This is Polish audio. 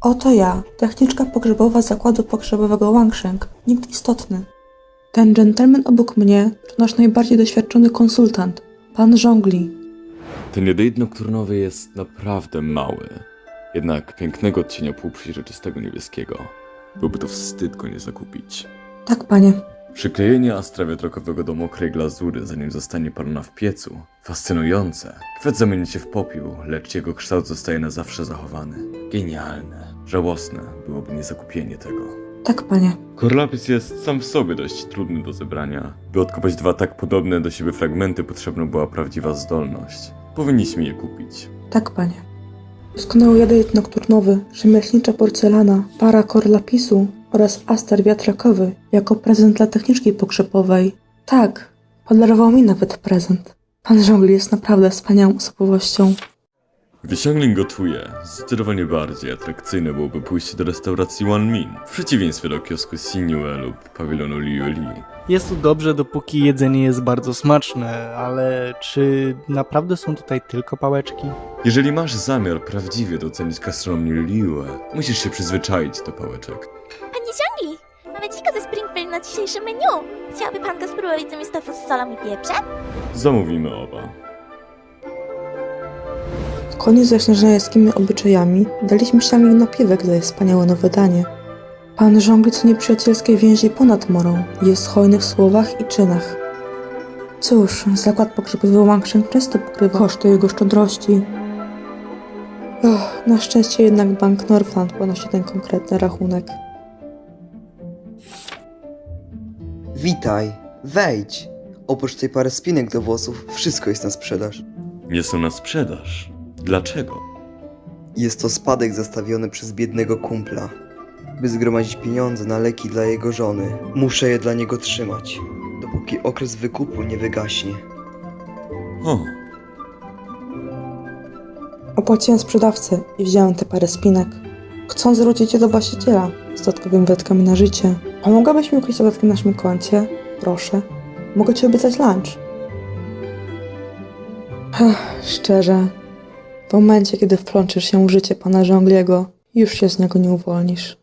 Oto ja, techniczka pogrzebowa zakładu pogrzebowego Wangshank. Nikt istotny. Ten dżentelmen obok mnie to nasz najbardziej doświadczony konsultant, pan Żongli. Ten jadeit nokturnowy jest naprawdę mały. Jednak pięknego odcienia półprzeźroczystego niebieskiego. Byłby to wstyd go nie zakupić. Tak, panie. Przyklejenie astra wiatrokowego do mokrej glazury, zanim zostanie palona w piecu. Fascynujące. Kwiat zamieni się w popiół, lecz jego kształt zostaje na zawsze zachowany. Genialne. Żałosne byłoby niezakupienie tego. Tak, panie. Korlapis jest sam w sobie dość trudny do zebrania. By odkopać dwa tak podobne do siebie fragmenty, potrzebna była prawdziwa zdolność. Powinniśmy je kupić. Tak, panie. Doskonały jadeit nokturnowy, rzemieślnicza porcelana, para korlapisu oraz aster wiatrakowy jako prezent dla techniczki pogrzebowej. Tak, podarował mi nawet prezent. Pan Żongli jest naprawdę wspaniałą osobowością. Gdy Xiangling gotuje, zdecydowanie bardziej atrakcyjne byłoby pójście do restauracji One Min, w przeciwieństwie do kiosku Sinue lub pawilonu Liu Li. Jest tu dobrze, dopóki jedzenie jest bardzo smaczne, ale czy naprawdę są tutaj tylko pałeczki? Jeżeli masz zamiar prawdziwie docenić gastronomię Liue, musisz się przyzwyczaić do pałeczek. Panie Xiangli, mamy dziko ze Springfield na dzisiejszym menu. Chciałaby pan go spróbować zamiast tofu z solą i pieprzem? Zamówimy oba. Zgodnie ze śnieżańskimi obyczajami daliśmy Xiangling napiwek za jej wspaniałe nowe danie. Pan Żongli co nieprzyjacielskiej więzi ponad morą jest hojny w słowach i czynach. Cóż, zakład pogrzebowy Wangshen często pokrywa koszty jego szczodrości. Och, na szczęście jednak Bank Northland ponosi ten konkretny rachunek. Witaj, wejdź. Oprócz tej pary spinek do włosów, wszystko jest na sprzedaż. Nie są na sprzedaż. Dlaczego? Jest to spadek zastawiony przez biednego kumpla. By zgromadzić pieniądze na leki dla jego żony, muszę je dla niego trzymać, dopóki okres wykupu nie wygaśnie. O, Opłaciłem sprzedawcę i wziąłem tę parę spinek. Chcąc zwrócić je do właściciela z dodatkowymi wydatkami na życie. Pomogłabyś mi ukryć dodatki na naszym koncie? Proszę. Mogę ci obiecać lunch. Ech, szczerze, w momencie, kiedy wplączysz się w życie pana Żongliego, już się z niego nie uwolnisz.